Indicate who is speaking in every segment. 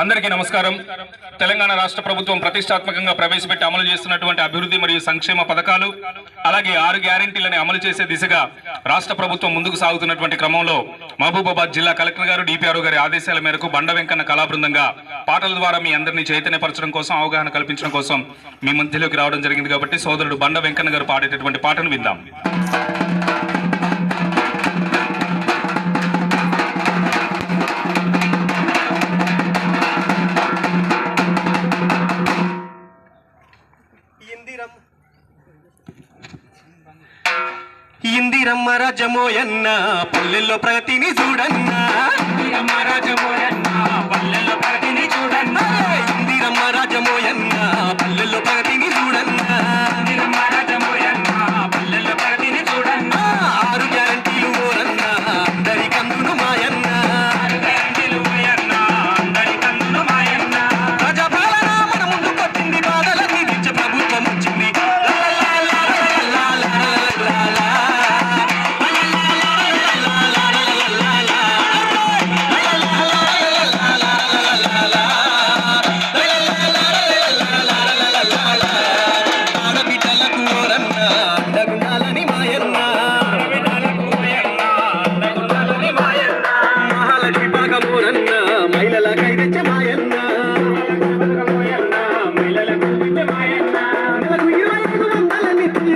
Speaker 1: అందరికీ నమస్కారం. తెలంగాణ రాష్ట్ర ప్రభుత్వం ప్రతిష్టాత్మకంగా ప్రవేశపెట్టి అమలు చేస్తున్నటువంటి అభివృద్ధి మరియు సంక్షేమ పథకాలు అలాగే ఆరు గ్యారంటీలని అమలు చేసే దిశగా రాష్ట్ర ప్రభుత్వం ముందుకు సాగుతున్నటువంటి క్రమంలో మహబూబాబాద్ జిల్లా కలెక్టర్ గారు డిపిఆర్ఓ గారి ఆదేశాల మేరకు బండ వెంకన్న కళా బృందంగా పాటల ద్వారా మీ అందరినీ చైతన్యపరచడం కోసం అవగాహన కల్పించడం కోసం మీ మధ్యలోకి రావడం జరిగింది కాబట్టి సోదరుడు బండ వెంకన్న గారు పాడేటటువంటి పాటను విందాం.
Speaker 2: ఇందిరమ్మ రాజమోయన్న పల్లెల్లో ప్రగతిని చూడన్నా. ఇందిరమ్మ రాజమోయన్న పల్లెల్లో ప్రతిని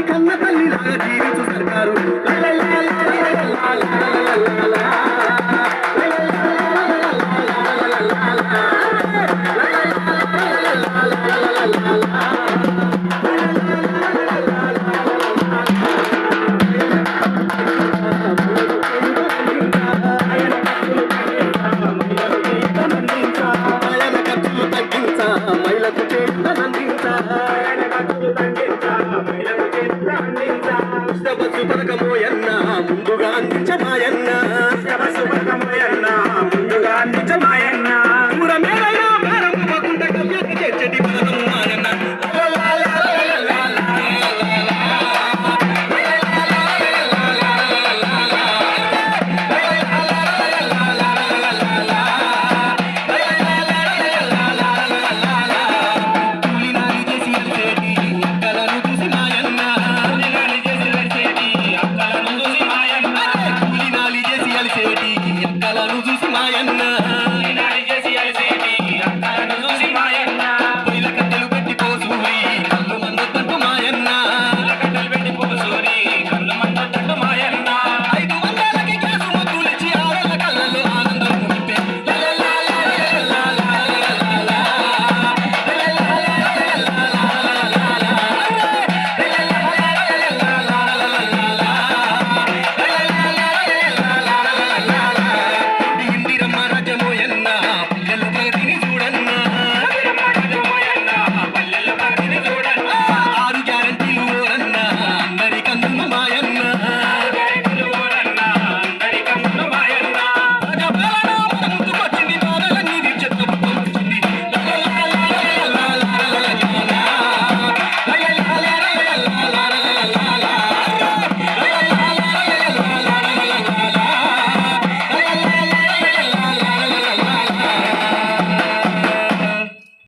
Speaker 2: కన్న తల్లిలాగా జీవించు సర్కారు. బతకబోయన్నా அருள் சுமாயன்னா